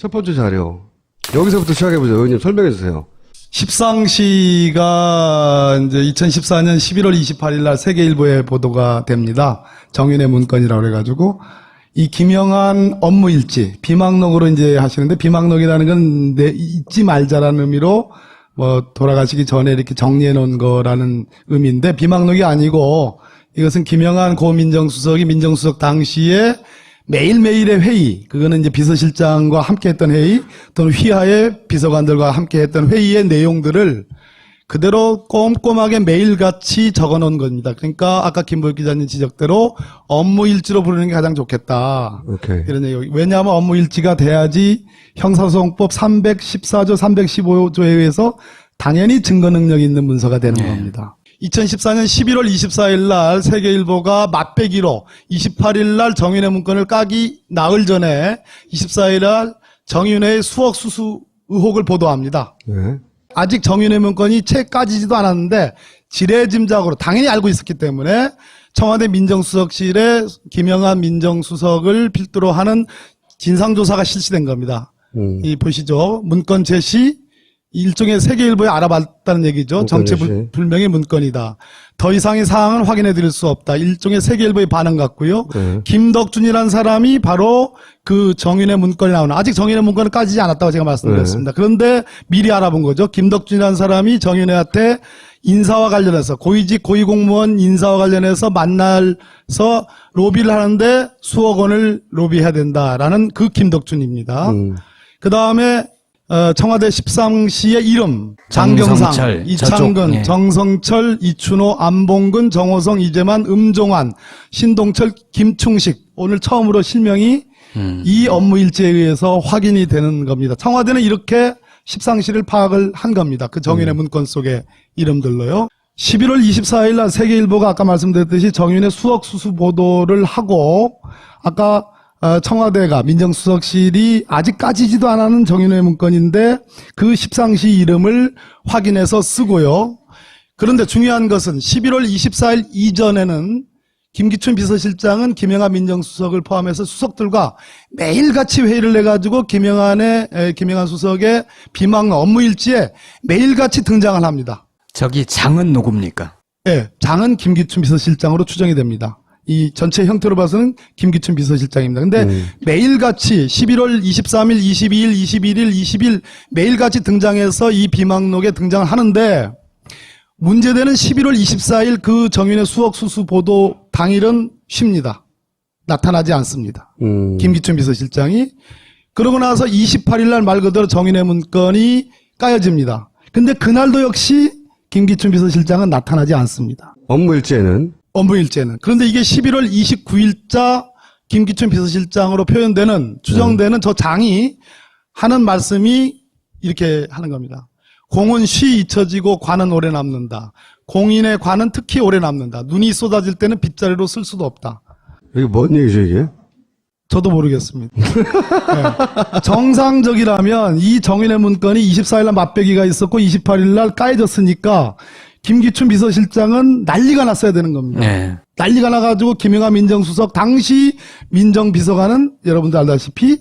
첫 번째 자료. 여기서부터 시작해보죠. 의원님 설명해 주세요. 십상시가 이제 2014년 11월 28일 날 세계일보에 보도가 됩니다. 정윤의 문건이라고 그래가지고 이 김영한 업무 일지 비망록으로 이제 하시는데 비망록이라는 건 내, 잊지 말자라는 의미로 뭐 돌아가시기 전에 이렇게 정리해 놓은 거라는 의미인데 비망록이 아니고 이것은 김영한 고민정수석이 민정수석 당시에 매일매일의 회의, 그거는 이제 비서실장과 함께 했던 회의, 또는 휘하의 비서관들과 함께 했던 회의의 내용들을 그대로 꼼꼼하게 매일같이 적어 놓은 겁니다. 그러니까 아까 김보혁 기자님 지적대로 업무 일지로 부르는 게 가장 좋겠다. 오케이. 이런 내용. 왜냐하면 업무 일지가 돼야지 형사소송법 314조, 315조에 의해서 당연히 증거 능력이 있는 문서가 되는 겁니다. 2014년 11월 24일 날 세계일보가 맛배기로 28일 날 정윤의 문건을 까기 나흘 전에 24일 날 정윤의 수억 수수 의혹을 보도합니다. 네. 아직 정윤의 문건이 채 까지지도 않았는데 지레짐작으로 당연히 알고 있었기 때문에 청와대 민정수석실에 김영한 민정수석을 필두로 하는 진상조사가 실시된 겁니다. 음. 이 보시죠. 문건 제시 일종의 세계일보에 알아봤다는 얘기죠. 문건 정체. 불- 불명의 문건이다. 더 이상의 사항은 확인해 드릴 수 없다. 일종의 세계일보의 반응 같고요. 네. 김덕준이라는 사람이 바로 그 정윤의 문건이 나오는 아직 정윤의 문건은 까지지 않았다고 제가 말씀드렸습니다. 그런데 미리 알아본 거죠. 김덕준이라는 사람이 정윤회한테 인사와 관련해서 고위직 고위공무원 인사와 관련해서 만날서 로비를 하는데 수억 원을 로비해야 된다라는 그 김덕준입니다. 음. 그 다음에 어, 청와대 13시의 이름 장경상, 정성철, 이창근, 저쪽, 예. 정성철, 이춘호, 안봉근, 정호성, 이재만, 음종환, 신동철, 김충식 오늘 처음으로 실명이 음. 이 업무 일지에 의해서 확인이 되는 겁니다. 청와대는 이렇게 십상시를 파악을 한 겁니다. 그 정윤의 문건 속의 이름들로요. 11월 24일 날 세계일보가 아까 말씀드렸듯이 정윤의 수억 수수 보도를 하고 아까 어, 청와대가 민정수석실이 아직 까지지도 않은 정윤의 문건인데 그 십상시 이름을 확인해서 쓰고요. 그런데 중요한 것은 11월 24일 이전에는 김기춘 비서실장은 김영한 민정수석을 포함해서 수석들과 매일같이 회의를 해가지고 김영한의 에, 김영한 수석의 비망 업무 일지에 매일같이 등장을 합니다. 저기 장은 누굽니까? 예, 장은 김기춘 비서실장으로 추정이 됩니다. 이 전체 형태로 봐서는 김기춘 비서실장입니다. 근데 매일같이 11월 23일, 22일, 21일, 20일 매일같이 등장해서 이 비망록에 등장을 하는데 문제되는 11월 24일 그 정윤의 수억 수수 보도 당일은 쉽니다. 나타나지 않습니다. 음. 김기춘 비서실장이 그러고 나서 28일 날 말 그대로 정인의 문건이 까여집니다. 근데 그날도 역시 김기춘 비서실장은 나타나지 않습니다. 업무 일지에는 업무 일제는. 그런데 이게 11월 29일자 김기춘 비서실장으로 표현되는 추정되는 저 장이 하는 말씀이 이렇게 하는 겁니다. 공은 쉬 잊혀지고 관은 오래 남는다. 공인의 관은 특히 오래 남는다. 눈이 쏟아질 때는 빗자루로 쓸 수도 없다. 이게 뭔 얘기죠 이게? 저도 모르겠습니다. 네. 정상적이라면 이 정인의 문건이 24일 날 맞배기가 있었고 28일 날 까여졌으니까 김기춘 비서실장은 난리가 났어야 되는 겁니다. 네. 난리가 나가지고 김영하 민정수석 당시 민정비서관은 여러분들 알다시피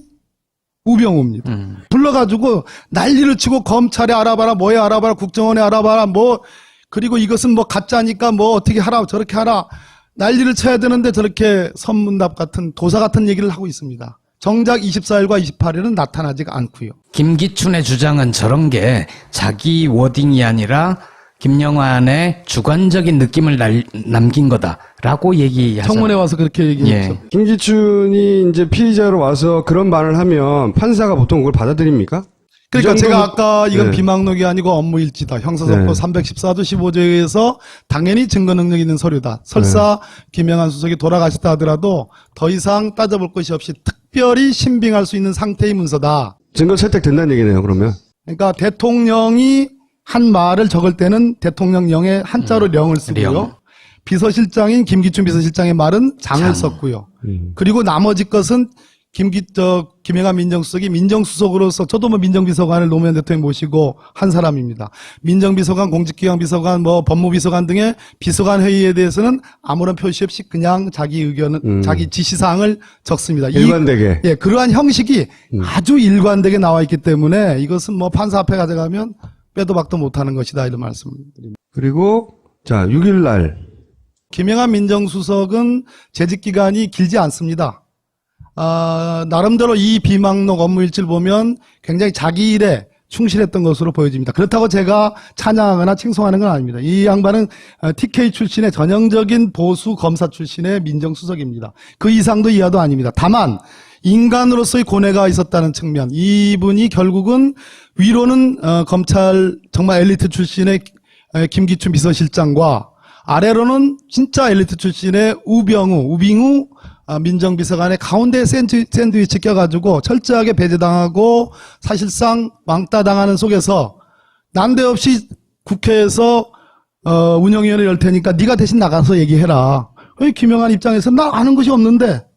우병우입니다. 음. 불러가지고 난리를 치고 검찰에 알아봐라, 뭐에 알아봐라, 국정원에 알아봐라, 뭐 그리고 이것은 뭐 가짜니까 뭐 어떻게 하라, 저렇게 하라 난리를 쳐야 되는데 저렇게 선문답 같은 도사 같은 얘기를 하고 있습니다. 정작 24일과 28일은 나타나지가 않고요. 김기춘의 주장은 저런 게 자기 워딩이 아니라 김영환의 주관적인 느낌을 날- 남긴 거다라고 얘기하잖아요. 청문회 와서 그렇게 얘기했죠. 예. 김기춘이 이제 피의자로 와서 그런 말을 하면 판사가 보통 그걸 받아들입니까? 그러니까 이 제가 아까 이건 네. 비망록이 아니고 업무 일지다. 형사소법 네. 314조 15조에 의해서 당연히 증거 능력 있는 서류다. 설사 김영한 수석이 돌아가셨다 하더라도 더 이상 따져볼 것이 없이 특별히 신빙할 수 있는 상태의 문서다. 증거 채택 된다는 얘기네요 그러면. 그러니까 대통령이 한 말을 적을 때는 대통령령에 한자로 령을 쓰고요. 령. 비서실장인 김기춘 비서실장의 말은 장을 썼고요. 음. 그리고 나머지 것은 김기, 저, 김영한 민정수석이 민정수석으로서 저도 뭐 민정비서관을 노무현 대통령 모시고 한 사람입니다. 민정비서관, 공직기강 비서관, 뭐 법무비서관 등의 비서관 회의에 대해서는 아무런 표시 없이 그냥 자기 의견은, 음. 자기 지시사항을 적습니다. 이- 일관되게. 예, 그러한 형식이 아주 일관되게 나와 있기 때문에 이것은 뭐 판사 앞에 가져가면 빼도 박도 못하는 것이다 이런 말씀드립니다. 그리고 자 6일 날 김영한 민정수석은 재직 기간이 길지 않습니다. 아, 나름대로 이 비망록 업무 일지를 보면 굉장히 자기 일에 충실했던 것으로 보여집니다. 그렇다고 제가 찬양하거나 칭송하는 건 아닙니다. 이 양반은 어, TK 출신의 전형적인 보수 검사 출신의 민정수석입니다. 그 이상도 이하도 아닙니다. 다만 인간으로서의 고뇌가 있었다는 측면, 이분이 결국은 위로는 어, 검찰 정말 엘리트 출신의 에, 김기춘 비서실장과 아래로는 진짜 엘리트 출신의 우병우, 우빙우 아, 민정비서관의 가운데 샌드, 샌드위치 껴가지고 철저하게 배제당하고 사실상 왕따 당하는 속에서 난데없이 국회에서 어, 운영위원회 열 테니까 네가 대신 나가서 얘기해라. 왜 김영한 입장에서 나 아는 것이 없는데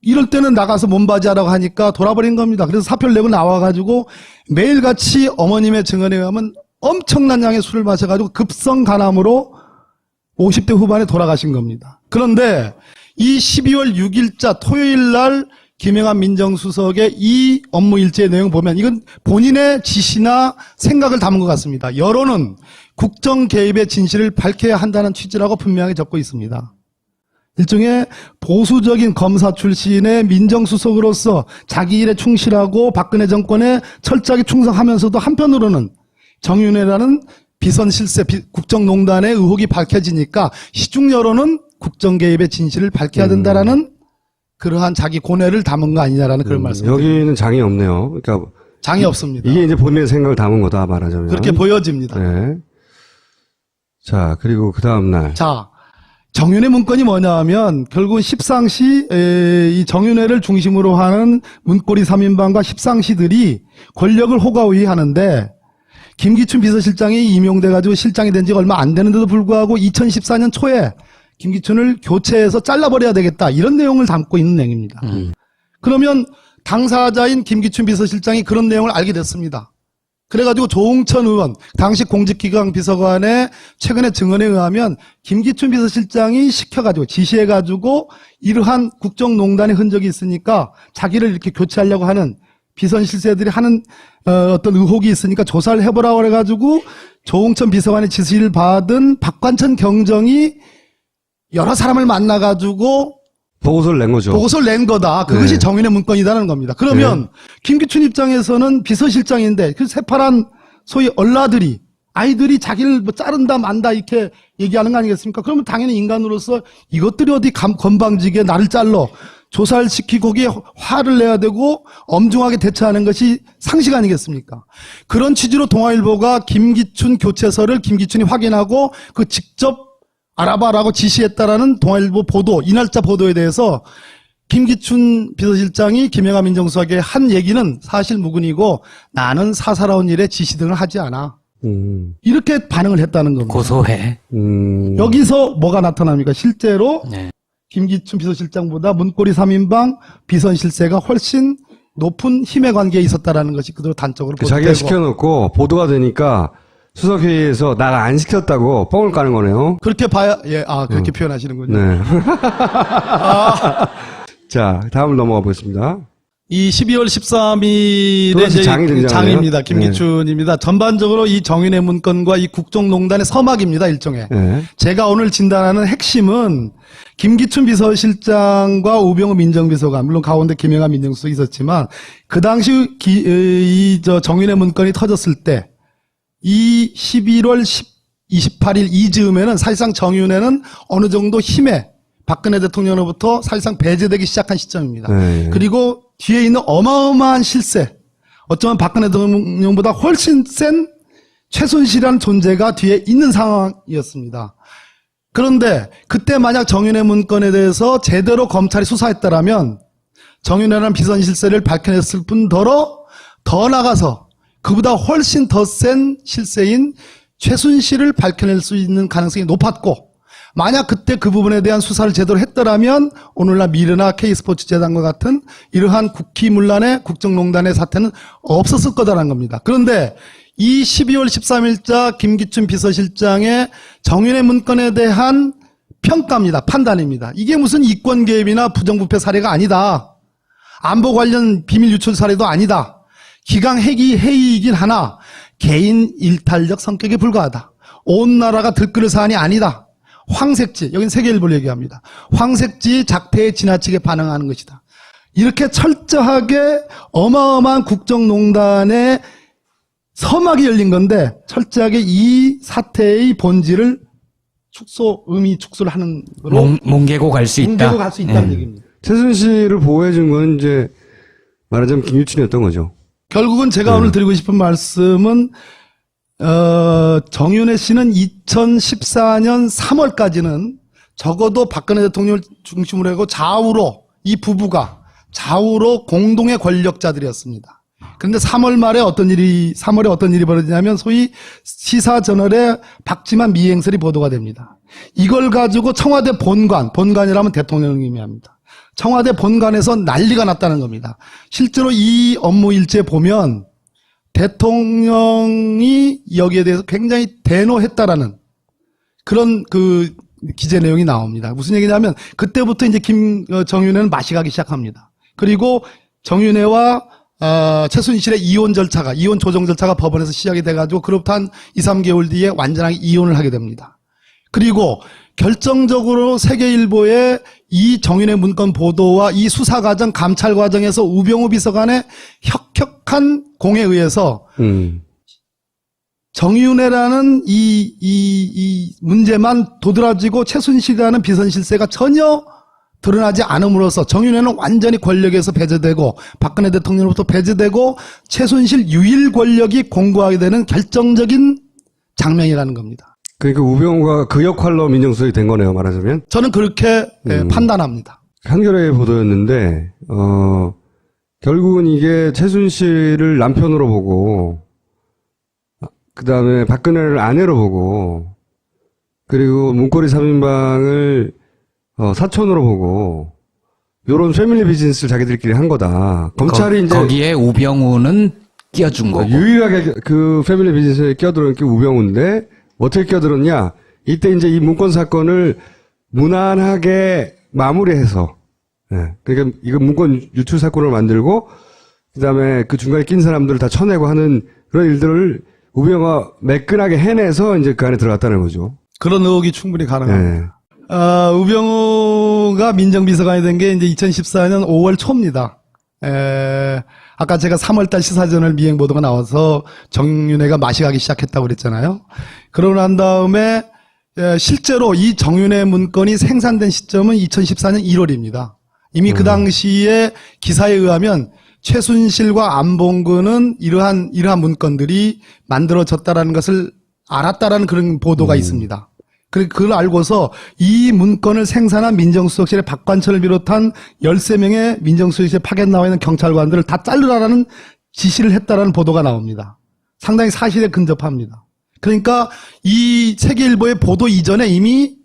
이럴 때는 나가서 몸바지하라고 하니까 돌아버린 겁니다. 그래서 사표를 내고 나와가지고 매일같이 어머님의 증언에 의하면 엄청난 양의 술을 마셔가지고 급성 간암으로 50대 후반에 돌아가신 겁니다. 그런데 이 12월 6일자 토요일 날 김영한 민정수석의 이 업무 일지의 내용 보면 이건 본인의 지시나 생각을 담은 것 같습니다. 여론은 국정 개입의 진실을 밝혀야 한다는 취지라고 분명히 적고 있습니다. 일종의 보수적인 검사 출신의 민정수석으로서 자기 일에 충실하고 박근혜 정권에 철저하게 충성하면서도 한편으로는 정윤회라는 비선 실세 비- 국정농단의 의혹이 밝혀지니까 시중 여론은 국정 개입의 진실을 밝혀야 된다라는 그러한 자기 고뇌를 담은 거 아니냐라는 그런 말씀. 음, 여기는 장이 없네요. 그러니까 장이 없습니다. 이게 이제 본인의 생각을 담은 거다 말하자면. 그렇게 보여집니다. 네. 자 그리고 그 다음 날 자, 정윤회 문건이 뭐냐 하면 결국은 십상시 에, 이 정윤회를 중심으로 하는 문고리 3인방과 십상시들이 권력을 호가호위하는데 김기춘 비서실장이 임용돼 가지고 실장이 된 지가 얼마 안 되는데도 불구하고 2014년 초에 김기춘을 교체해서 잘라버려야 되겠다 이런 내용을 담고 있는 내용입니다. 그러면 당사자인 김기춘 비서실장이 그런 내용을 알게 됐습니다. 그래가지고 조홍천 의원, 당시 공직기강 비서관의 최근의 증언에 의하면 김기춘 비서실장이 시켜가지고 지시해가지고 이러한 국정농단의 흔적이 있으니까 자기를 이렇게 교체하려고 하는 비선 실세들이 하는 어, 어떤 의혹이 있으니까 조사를 해보라고 그래가지고 조홍천 비서관의 지시를 받은 박관천 경정이 여러 사람을 만나가지고 보고서를 낸 거죠. 보고서를 낸 거다. 그것이 네. 정인의 문건이라는 겁니다. 그러면 김기춘 입장에서는 비서실장인데 그 새파란 소위 얼라들이 아이들이 자기를 뭐 자른다 만다 이렇게 얘기하는 거 아니겠습니까? 그러면 당연히 인간으로서 이것들이 어디 감, 건방지게 나를 잘러 조사를 시키고 거기에 화를 내야 되고 엄중하게 대처하는 것이 상식 아니겠습니까? 그런 취지로 동아일보가 김기춘 교체서를 김기춘이 확인하고 그 직접 알아봐라고 지시했다라는 동아일보 보도, 이날짜 보도에 대해서 김기춘 비서실장이 김영하 민정수석에 한 얘기는 사실 무근이고 나는 사사로운 일에 지시 등을 하지 않아. 음, 이렇게 반응을 했다는 겁니다. 고소해. 음, 여기서 뭐가 나타납니까? 실제로 네. 김기춘 비서실장보다 문고리 3인방 비선 실세가 훨씬 높은 힘의 관계에 있었다라는 것이 그대로 단적으로 그 자기가 보도되고 시켜놓고 보도가 되니까 수석회의에서 나가 안 시켰다고 뻥을 까는 거네요. 그렇게 봐야 예, 아 그렇게 표현하시는군요. 네. 자 다음 넘어가 보겠습니다. 이 12월 13일에 또다시 장이 등장하네요. 장입니다. 김기춘입니다. 전반적으로 이 정인의 문건과 이 국정농단의 서막입니다. 일종의. 네. 제가 오늘 진단하는 핵심은 김기춘 비서실장과 우병우 민정비서관, 물론 가운데 김영하 민정수석이 있었지만 그 당시 이 저 정인의 문건이 터졌을 때 이 11월 10, 28일 이즈음에는 사실상 정윤회는 어느 정도 힘에 박근혜 대통령으로부터 사실상 배제되기 시작한 시점입니다. 네. 그리고 뒤에 있는 어마어마한 실세, 어쩌면 박근혜 대통령보다 훨씬 센 최순실이라는 존재가 뒤에 있는 상황이었습니다. 그런데 그때 만약 정윤회 문건에 대해서 제대로 검찰이 수사했다라면 정윤회라는 비선 실세를 밝혀냈을 뿐더러 더 나가서 그보다 훨씬 더 센 실세인 최순실을 밝혀낼 수 있는 가능성이 높았고 만약 그때 그 부분에 대한 수사를 제대로 했더라면 오늘날 미르나 K스포츠 재단과 같은 이러한 국기문란의 국정농단의 사태는 없었을 거다라는 겁니다. 그런데 이 12월 13일자 김기춘 비서실장의 정윤의 문건에 대한 평가입니다. 판단입니다. 이게 무슨 이권 개입이나 부정부패 사례가 아니다. 안보 관련 비밀 유출 사례도 아니다. 기강 회기 회의이긴 하나 개인 일탈적 성격에 불과하다. 온 나라가 들끓을 사안이 아니다. 황색지, 여긴 세계일보를 얘기합니다. 황색지 작태에 지나치게 반응하는 것이다. 이렇게 철저하게 어마어마한 국정농단의 서막이 열린 건데 철저하게 이 사태의 본질을 축소, 의미 축소를 하는 걸로 몽, 몽개고 갈 수 있다. 뭉개고 갈수 있다는 예. 얘기입니다. 최순실을 보호해준 건 이제 말하자면 김유춘이었던 거죠. 결국은 제가 오늘 드리고 싶은 말씀은 어, 정윤혜 씨는 2014년 3월까지는 적어도 박근혜 대통령을 중심으로 하고 좌우로 이 부부가 좌우로 공동의 권력자들이었습니다. 그런데 3월 말에 어떤 일이 3월에 어떤 일이 벌어지냐면 소위 시사 저널에 박지만 미행설이 보도가 됩니다. 이걸 가지고 청와대 본관, 본관이라면 대통령님이 합니다. 청와대 본관에서 난리가 났다는 겁니다. 실제로 이 업무 일지에 보면 대통령이 여기에 대해서 굉장히 대노했다라는 그런 그 기재 내용이 나옵니다. 무슨 얘기냐면 그때부터 이제 김 어, 맛이 가기 시작합니다. 그리고 정윤회와 어, 최순실의 이혼 절차가 이혼 조정 절차가 법원에서 시작이 돼가지고 그로부터 한 2, 3개월 뒤에 완전하게 이혼을 하게 됩니다. 그리고 결정적으로 세계일보의 이 정윤의 문건 보도와 이 수사 과정, 감찰 과정에서 우병우 비서관의 혁혁한 공에 의해서 음. 정윤회라는 이, 이, 이 문제만 도드라지고 최순실이라는 비선실세가 전혀 드러나지 않음으로써 정윤회는 완전히 권력에서 배제되고 박근혜 대통령으로부터 배제되고 최순실 유일 권력이 공고하게 되는 결정적인 장면이라는 겁니다. 그러니까 우병우가 그 역할로 민정수석이 된 거네요, 말하자면. 저는 그렇게 예, 음. 판단합니다. 한겨레 보도였는데, 어, 결국은 이게 최순실을 남편으로 보고, 그 다음에 박근혜를 아내로 보고, 그리고 문고리 3인방을 어, 사촌으로 보고, 요런 패밀리 비즈니스를 자기들끼리 한 거다. 검찰이 거, 이제 거기에 우병우는 끼어준 거고. 유일하게 그 패밀리 비즈니스에 끼어들은 게 우병우인데 어떻게 끼어들었냐? 이때 이제 이 문건 사건을 무난하게 마무리해서 예. 그러니까 이거 문건 유출 사건을 만들고 그다음에 그 중간에 낀 사람들을 다 쳐내고 하는 그런 일들을 우병우가 매끈하게 해내서 이제 그 안에 들어갔다는 거죠. 그런 의혹이 충분히 가능합니다. 예. 어, 우병우가 민정비서관이 된 게 이제 2014년 5월 초입니다. 에, 아까 제가 3월달 시사전을 미행 보도가 나와서 정윤회가 맛이 가기 시작했다고 그랬잖아요. 그러고 난 다음에 에, 실제로 이 정윤회 문건이 생산된 시점은 2014년 1월입니다. 이미 그 당시에 기사에 의하면 최순실과 안봉근은 이러한 이러한 문건들이 만들어졌다라는 것을 알았다라는 그런 보도가 있습니다. 그- 그걸 알고서 이 문건을 생산한 민정수석실의 박관철을 비롯한 13명의 민정수석실에 파견 나와 있는 경찰관들을 다 자르라라는 지시를 했다라는 보도가 나옵니다. 상당히 사실에 근접합니다. 그러니까 이 세계일보의 보도 이전에 이미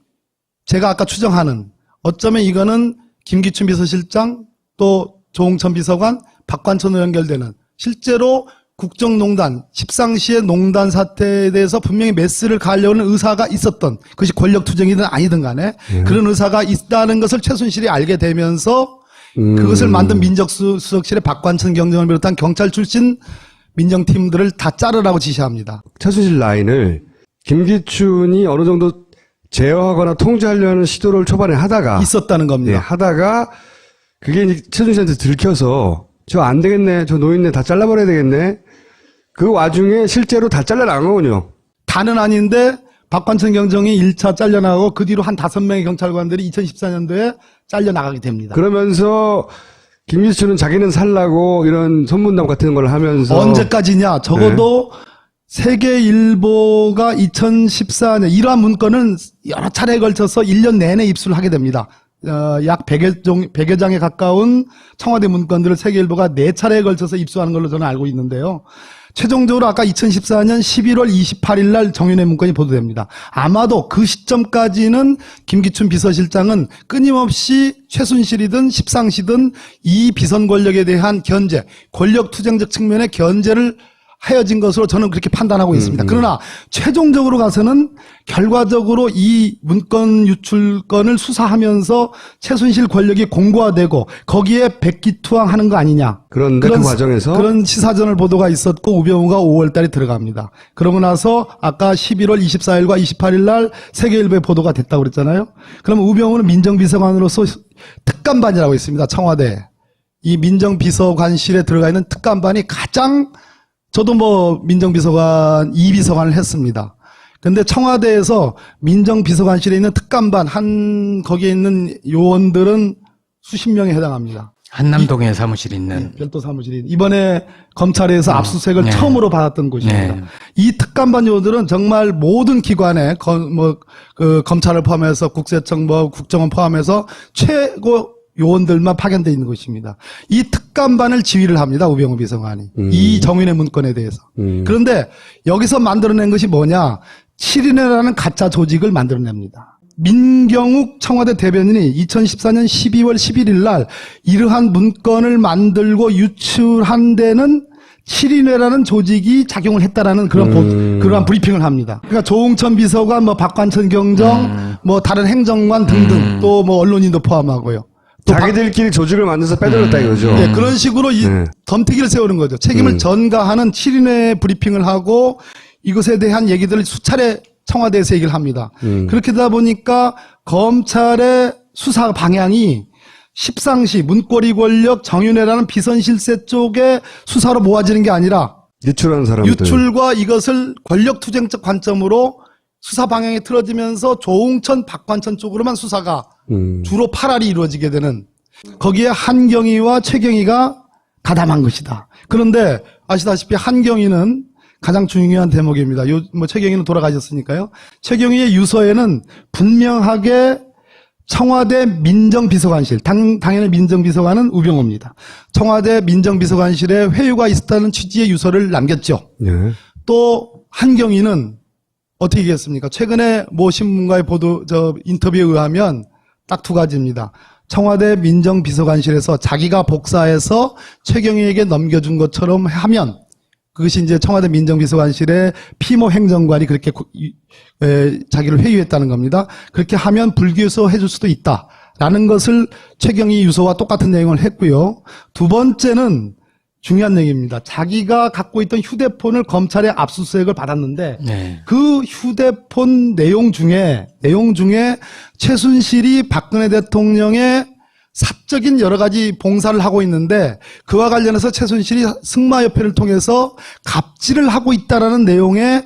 제가 아까 추정하는 어쩌면 이거는 김기춘 비서실장 또 조홍천 비서관 박관천으로 연결되는 실제로 국정농단, 십상시의 농단 사태에 대해서 분명히 메스를 가려는 의사가 있었던 그것이 권력투쟁이든 아니든 간에 그런 의사가 있다는 것을 최순실이 알게 되면서 음. 그것을 만든 민정수석실의 박관천 경정을 비롯한 경찰 출신 민정팀들을 다 자르라고 지시합니다. 최순실 라인을 김기춘이 어느 정도 제어하거나 통제하려는 시도를 초반에 하다가 있었다는 예, 겁니다. 하다가 그게 이제 최순실한테 들켜서 저 안 되겠네, 저 노인네 다 잘라버려야 되겠네. 그 와중에 실제로 다 잘라나간 거군요. 다는 아닌데 박관천 경정이 1차 잘려나가고 그 뒤로 한 다섯 명의 경찰관들이 2014년도에 잘려나가게 됩니다. 그러면서 김기춘은 자기는 살라고 이런 소문담 같은 걸 하면서 언제까지냐? 적어도 세계일보가 2014년 이러한 문건은 여러 차례에 걸쳐서 1년 내내 입수를 하게 됩니다. 어, 약 100여, 종, 100여 장에 가까운 청와대 문건들을 세계일보가 4차례에 걸쳐서 입수하는 걸로 저는 알고 있는데요. 최종적으로 아까 2014년 11월 28일 날 정윤회 문건이 보도됩니다. 아마도 그 시점까지는 김기춘 비서실장은 끊임없이 최순실이든 십상시든 이 비선 권력에 대한 견제, 권력 투쟁적 측면의 견제를 하여진 것으로 저는 그렇게 판단하고 있습니다. 그러나 최종적으로 가서는 결과적으로 이 문건 유출건을 수사하면서 최순실 권력이 공고화되고 거기에 백기투항하는 거 아니냐. 그런데 그 과정에서? 그런 시사전을 보도가 있었고 우병우가 5월 달에 들어갑니다. 그러고 나서 아까 11월 24일과 28일 날 세계일보에 보도가 됐다고 그랬잖아요. 그러면 우병우는 민정비서관으로서 특감반이라고 있습니다. 청와대. 이 민정비서관실에 들어가 있는 특감반이 가장 저도 뭐 민정비서관, 이비서관을 했습니다. 근데 청와대에서 민정비서관실에 있는 특감반, 한, 거기에 있는 요원들은 수십 명에 해당합니다. 한남동에 사무실 있는 별도 사무실이 이번에 검찰에서 압수수색을 네. 처음으로 받았던 곳입니다. 네. 이 특감반 요원들은 정말 모든 기관에 거- 뭐, 그 검찰을 포함해서 국세청 뭐 국정원 포함해서 최고 요원들만 파견돼 있는 곳입니다. 이 특감반을 지휘를 합니다. 우병우 비서관이. 이 정윤의 문건에 대해서. 음. 그런데 여기서 만들어낸 것이 뭐냐? 7인회라는 가짜 조직을 만들어냅니다. 민경욱 청와대 대변인이 2014년 12월 11일 날 이러한 문건을 만들고 유출한 데는 7인회라는 조직이 작용을 했다라는 그런 보- 그러한 브리핑을 합니다. 그러니까 조홍천 비서관, 뭐 박관천 경정, 뭐 다른 행정관 등등 또뭐 언론인도 포함하고요. 자기들끼리 조직을 만들어서 빼돌렸다 이거죠. 예, 그런 식으로 이 네. 덤태기를 세우는 거죠. 책임을 전가하는 7인의 브리핑을 하고 이것에 대한 얘기들을 수차례 청와대에서 얘기를 합니다. 그렇게 되다 보니까 검찰의 수사 방향이 십상시 문고리 권력 정윤회라는 비선실세 쪽에 수사로 모아지는 게 아니라 유출한 사람들. 유출과 이것을 권력 투쟁적 관점으로 수사 방향이 틀어지면서 조홍천, 박관천 쪽으로만 수사가 음. 주로 팔알이 이루어지게 되는 거기에 한경희와 최경희가 가담한 것이다. 그런데 아시다시피 한경희는 가장 중요한 대목입니다. 요, 뭐 최경희는 돌아가셨으니까요. 최경희의 유서에는 분명하게 청와대 민정비서관실, 당, 당연히 민정비서관은 우병우입니다. 청와대 민정비서관실에 회유가 있었다는 취지의 유서를 남겼죠. 예. 또 한경희는 어떻게 얘기했습니까? 최근에 모 신문과의 보도 저 인터뷰에 의하면 딱 두 가지입니다. 청와대 민정비서관실에서 자기가 복사해서 최경희에게 넘겨준 것처럼 하면 그것이 이제 청와대 민정비서관실의 피모 행정관이 그렇게 자기를 회유했다는 겁니다. 그렇게 하면 불기소 해줄 수도 있다라는 것을 최경희 유서와 똑같은 내용을 했고요. 두 번째는 중요한 얘기입니다. 자기가 갖고 있던 휴대폰을 검찰의 압수수색을 받았는데 네. 그 휴대폰 내용 중에 내용 중에 최순실이 박근혜 대통령의 사적인 여러 가지 봉사를 하고 있는데 그와 관련해서 최순실이 승마협회를 통해서 갑질을 하고 있다라는 내용의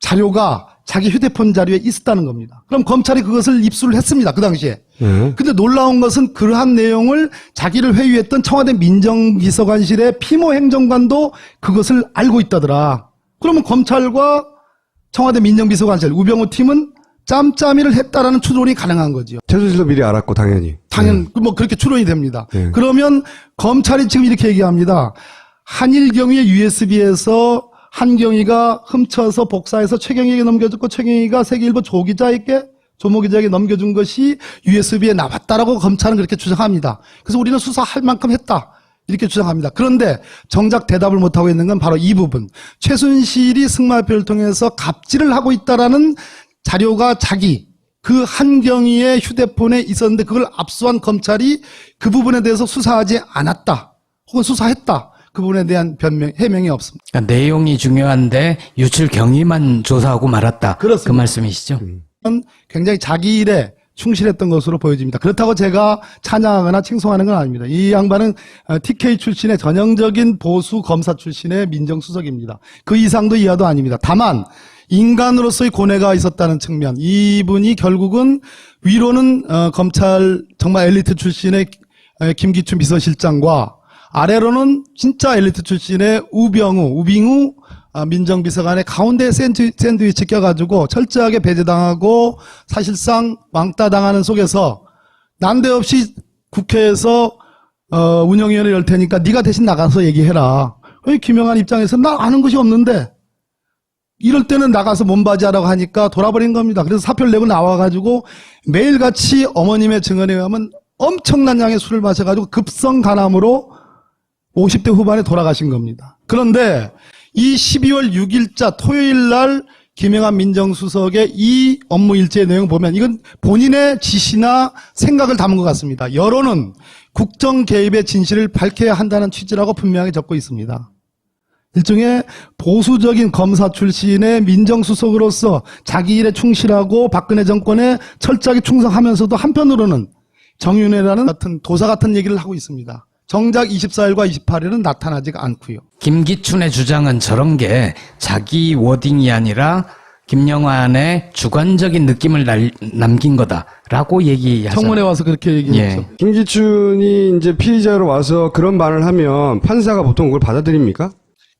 자료가 자기 휴대폰 자료에 있었다는 겁니다. 그럼 검찰이 그것을 입수를 했습니다. 그 당시에. 예. 근데 놀라운 것은 그러한 내용을 자기를 회유했던 청와대 민정비서관실의 피모 행정관도 그것을 알고 있다더라. 그러면 검찰과 청와대 민정비서관실 우병우 팀은 짬짬이를 했다라는 추론이 가능한 거죠. 최순실도 미리 알았고 당연히. 당연 뭐 그렇게 추론이 됩니다. 네. 그러면 검찰이 지금 이렇게 얘기합니다. 한일 경위의 USB에서 한경위가 훔쳐서 복사해서 최경희에게 넘겨줬고 최경희가 세계일보 조 기자에게 조모 기자에게 넘겨준 것이 USB에 나왔다라고 검찰은 그렇게 주장합니다. 그래서 우리는 수사할 만큼 했다. 이렇게 주장합니다. 그런데 정작 대답을 못하고 있는 건 바로 이 부분. 최순실이 승마표를 통해서 갑질을 하고 있다라는 자료가 자기 그 한경희의 휴대폰에 있었는데 그걸 압수한 검찰이 그 부분에 대해서 수사하지 않았다. 혹은 수사했다. 그 부분에 대한 변명, 해명이 없습니다. 그러니까 내용이 중요한데 유출 경위만 조사하고 말았다. 그렇습니다. 그 말씀이시죠? 은 굉장히 자기 일에 충실했던 것으로 보여집니다. 그렇다고 제가 찬양하거나 칭송하는 건 아닙니다. 이 양반은 어, TK 출신의 전형적인 보수 검사 출신의 민정수석입니다. 그 이상도 이하도 아닙니다. 다만 인간으로서의 고뇌가 있었다는 측면, 이분이 결국은 위로는 어, 검찰 정말 엘리트 출신의 에, 김기춘 비서실장과 아래로는 진짜 엘리트 출신의 우병우, 우빙우 아, 민정비서관의 가운데 샌드, 샌드위치 껴가지고 철저하게 배제당하고 사실상 왕따 당하는 속에서 난데없이 국회에서 어, 운영위원회 열 테니까 네가 대신 나가서 얘기해라. 왜 김영한 입장에서 나 아는 것이 없는데 이럴 때는 나가서 몸바지하라고 하니까 돌아버린 겁니다. 그래서 사표를 내고 나와가지고 매일같이 어머님의 증언에 의하면 엄청난 양의 술을 마셔가지고 급성 간암으로 50대 후반에 돌아가신 겁니다. 그런데 이 12월 6일자 토요일 날 김영한 민정수석의 이 업무 일지의 내용 보면 이건 본인의 지시나 생각을 담은 것 같습니다. 여론은 국정 개입의 진실을 밝혀야 한다는 취지라고 분명하게 적고 있습니다. 일종의 보수적인 검사 출신의 민정수석으로서 자기 일에 충실하고 박근혜 정권에 철저하게 충성하면서도 한편으로는 정윤회라는 같은 도사 같은 얘기를 하고 있습니다. 정작 24일과 28일은 나타나지가 않고요. 김기춘의 주장은 저런 게 자기 워딩이 아니라 김영환의 주관적인 느낌을 날- 남긴 거다라고 얘기하잖아요. 청문회 와서 그렇게 얘기했죠. 예. 김기춘이 이제 피의자로 와서 그런 말을 하면 판사가 보통 그걸 받아들입니까?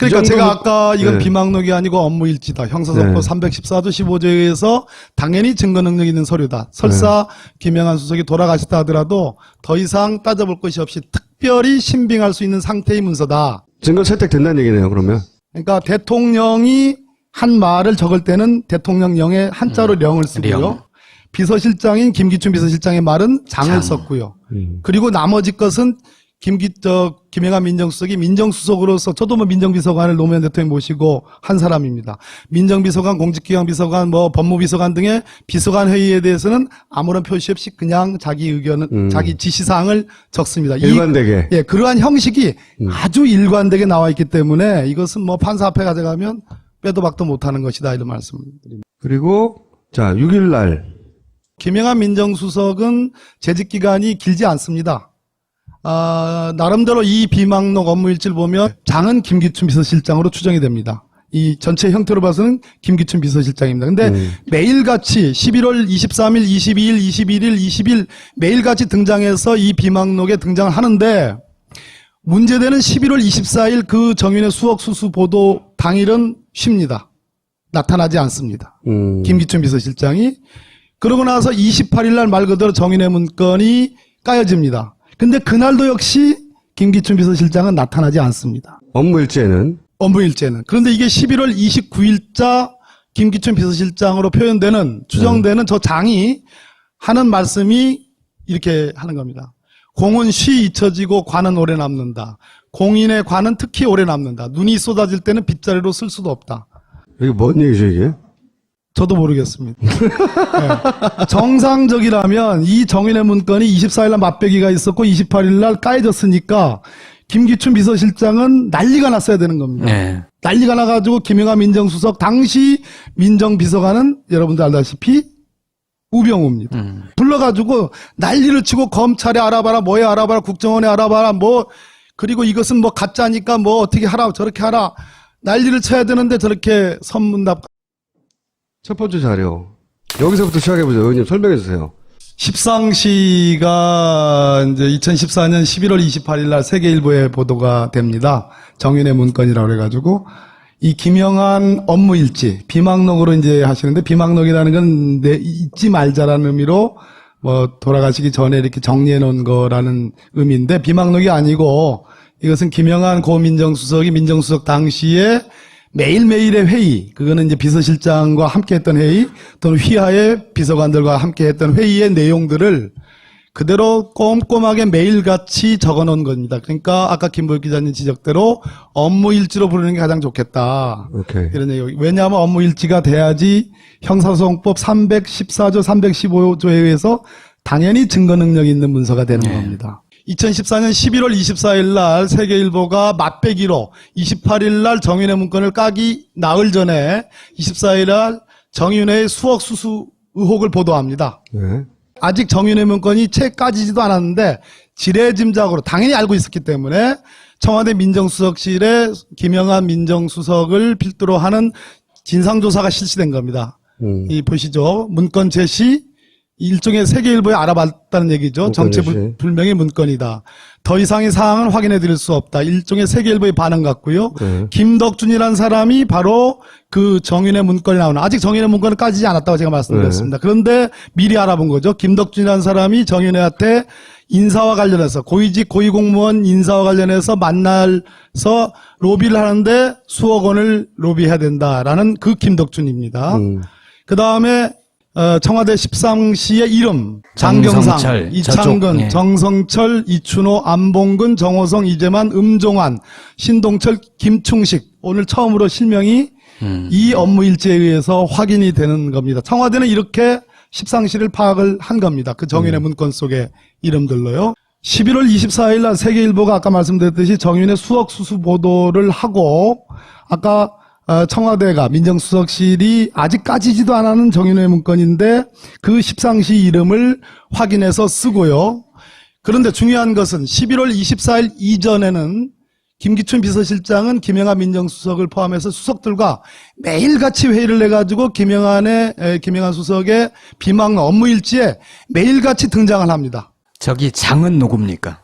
그러니까 이 제가 아까 이건 네. 비망록이 아니고 업무일지다. 형사소법 네. 314조 15조에 의해서 당연히 증거 능력 있는 서류다. 설사 김영한 수석이 돌아가셨다 하더라도 더 이상 따져볼 것이 없이 특별히 신빙할 수 있는 상태의 문서다. 증거 채택된다는 얘기네요, 그러면. 그러니까 대통령이 한 말을 적을 때는 대통령령에 한자로 령을 쓰고요. 령. 비서실장인 김기춘 비서실장의 말은 장을 장. 썼고요. 음. 그리고 나머지 것은 김기 저 김영한 민정수석이 민정수석으로서 저도 뭐 민정비서관을 노무현 대통령 모시고 한 사람입니다. 민정비서관, 공직기강비서관, 뭐 법무비서관 등의 비서관 회의에 대해서는 아무런 표시 없이 그냥 자기 의견은 음. 자기 지시사항을 적습니다. 이- 일관되게. 예, 그러한 형식이 아주 일관되게 나와 있기 때문에 이것은 뭐 판사 앞에 가져가면 빼도 박도 못하는 것이다 이런 말씀드립니다. 그리고, 자, 6일 날. 김영한 민정수석은 재직 기간이 길지 않습니다. 아, 나름대로 이 비망록 업무 일지를 보면 장은 김기춘 비서실장으로 추정이 됩니다. 이 전체 형태로 봐서는 김기춘 비서실장입니다. 근데 음. 매일같이 11월 23일, 22일, 21일, 20일 매일같이 등장해서 이 비망록에 등장을 하는데 문제되는 11월 24일 그 정윤의 수억 수수 보도 당일은 쉽니다. 나타나지 않습니다. 음. 김기춘 비서실장이 그러고 나서 28일 날 말 그대로 정인의 문건이 까여집니다. 근데 그날도 역시 김기춘 비서실장은 나타나지 않습니다. 업무 일지에는. 업무일제는. 그런데 이게 11월 29일자 김기춘 비서실장으로 표현되는 추정되는 저 장이 하는 말씀이 이렇게 하는 겁니다. 공은 쉬 잊혀지고 관은 오래 남는다. 공인의 관은 특히 오래 남는다. 눈이 쏟아질 때는 빗자루로 쓸 수도 없다. 이게 뭔 얘기죠, 이게? 저도 모르겠습니다. 네. 정상적이라면 이 정인의 문건이 24일날 맞배기가 있었고 28일날 까여졌으니까 김기춘 비서실장은 난리가 났어야 되는 겁니다. 네. 난리가 나가지고 김영하 민정수석 당시 민정비서관은 여러분들 알다시피 우병우입니다. 음. 불러가지고 난리를 치고 검찰에 알아봐라, 뭐에 알아봐라, 국정원에 알아봐라, 뭐 그리고 이것은 뭐 가짜니까 뭐 어떻게 하라, 저렇게 하라 난리를 쳐야 되는데 저렇게 선문답 첫 번째 자료. 여기서부터 시작해보죠. 의원님 설명해주세요. 십상시가 이제 2014년 11월 28일 날 세계일보에 보도가 됩니다. 정윤의 문건이라고 그래가지고 이 김영한 업무 일지 비망록으로 이제 하시는데 비망록이라는 건 내 잊지 말자라는 의미로 뭐 돌아가시기 전에 이렇게 정리해 놓은 거라는 의미인데 비망록이 아니고 이것은 김영한 고민정수석이 민정수석 당시에 매일매일의 회의, 그거는 이제 비서실장과 함께 했던 회의, 또는 휘하의 비서관들과 함께 했던 회의의 내용들을 그대로 꼼꼼하게 매일같이 적어 놓은 겁니다. 그러니까 아까 김보혁 기자님 지적대로 업무 일지로 부르는 게 가장 좋겠다. 오케이. 이런 얘기. 왜냐하면 업무 일지가 돼야지 형사소송법 314조, 315조에 의해서 당연히 증거 능력이 있는 문서가 되는 겁니다. 2014년 11월 24일 날 세계일보가 맛배기로 28일 날 정윤의 문건을 까기 나흘 전에 24일 날 정윤의 수억 수수 의혹을 보도합니다. 네. 아직 정윤의 문건이 채 까지지도 않았는데 지레짐작으로 당연히 알고 있었기 때문에 청와대 민정수석실에 김영한 민정수석을 필두로 하는 진상조사가 실시된 겁니다. 음. 이 보시죠. 문건 제시 일종의 세계일보에 알아봤다는 얘기죠. 문건 정체 제시. 불- 불명의 문건이다. 더 이상의 사항은 확인해 드릴 수 없다. 일종의 세계일보의 반응 같고요. 네. 김덕준이라는 사람이 바로 그 정윤의 문건이 나오는 아직 정윤의 문건은 까지지 않았다고 제가 말씀드렸습니다. 그런데 미리 알아본 거죠. 김덕준이라는 사람이 정윤회한테 인사와 관련해서 고위직 고위공무원 인사와 관련해서 만나서 로비를 하는데 수억 원을 로비해야 된다라는 그 김덕준입니다. 음. 그 다음에 어, 청와대 13시의 이름 장경상, 이창근, 저쪽, 예. 정성철, 이춘호, 안봉근, 정호성, 이재만, 음종환, 신동철, 김충식 오늘 처음으로 실명이 음. 이 업무 일지에 의해서 확인이 되는 겁니다. 청와대는 이렇게 십상시를 파악을 한 겁니다. 그 정윤의 문건 속의 이름들로요. 11월 24일 날 세계일보가 아까 말씀드렸듯이 정윤의 수억 수수 보도를 하고 아까 어, 청와대가 민정수석실이 아직 까지지도 않은 정윤의 문건인데 그 십상시 이름을 확인해서 쓰고요. 그런데 중요한 것은 11월 24일 이전에는 김기춘 비서실장은 김영한 민정수석을 포함해서 수석들과 매일같이 회의를 해가지고 김영한의 에, 김영한 수석의 비망 업무 일지에 매일같이 등장을 합니다. 저기 장은 누굽니까?